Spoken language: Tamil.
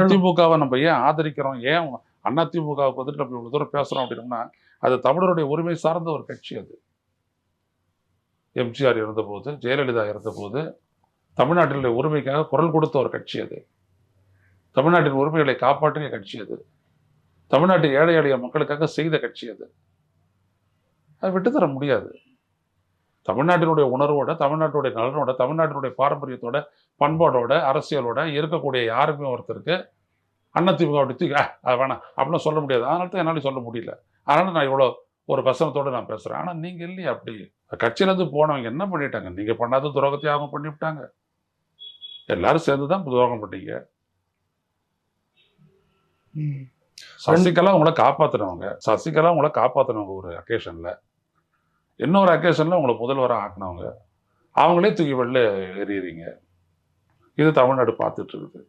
அதிமுகவை நம்ம ஏன் ஆதரிக்கிறோம்? ஏன் அதிமுகவுக்கு வந்துட்டு நம்ம இவ்வளவு தூரம் பேசுறோம் அப்படின்னோம்னா அது தமிழருடைய உரிமை சார்ந்த ஒரு கட்சி அது. எம்ஜிஆர் இருந்தபோது ஜெயலலிதா இருந்தபோது தமிழ்நாட்டினுடைய உரிமைக்காக குரல் கொடுத்த ஒரு கட்சி அது. தமிழ்நாட்டின் உரிமைகளை காப்பாற்றிய கட்சி அது. தமிழ்நாட்டு ஏழை எளிய மக்களுக்காக செய்த கட்சி அது. அதை விட்டுத்தர முடியாது. தமிழ்நாட்டினுடைய உணர்வோட தமிழ்நாட்டுடைய நலனோட தமிழ்நாட்டினுடைய பாரம்பரியத்தோட பண்பாடோட அரசியலோட இருக்கக்கூடிய யாருமே ஒருத்தருக்கு அண்ணத்திமுக அப்படி தூக்கி "ஆ, அது வேணாம் அப்படிலாம் சொல்ல முடியாது. அதனால தான் என்னால சொல்ல முடியல. அதனால நான் இவ்வளோ ஒரு வசனத்தோட நான் பேசுறேன். ஆனா நீங்க இல்லையே அப்படி. கட்சியிலேருந்து போனவங்க என்ன பண்ணிட்டாங்க? நீங்க பண்ணாத துரோகத்தை அவங்க பண்ணிவிட்டாங்க. எல்லாரும் சேர்ந்து தான் துரோகம் பண்ணீங்க. சசிகலா உங்களை காப்பாத்துனவங்க சசிகலா உங்களை காப்பாத்துனவங்க ஒரு அக்கேஷன்ல இன்னொரு அக்கேஷனில் உங்களை முதல்வராக ஆக்குனவங்க. அவங்களே தூக்கி வெளில எறியறீங்க இது தமிழ்நாடு பார்த்துட்டு இருக்குது.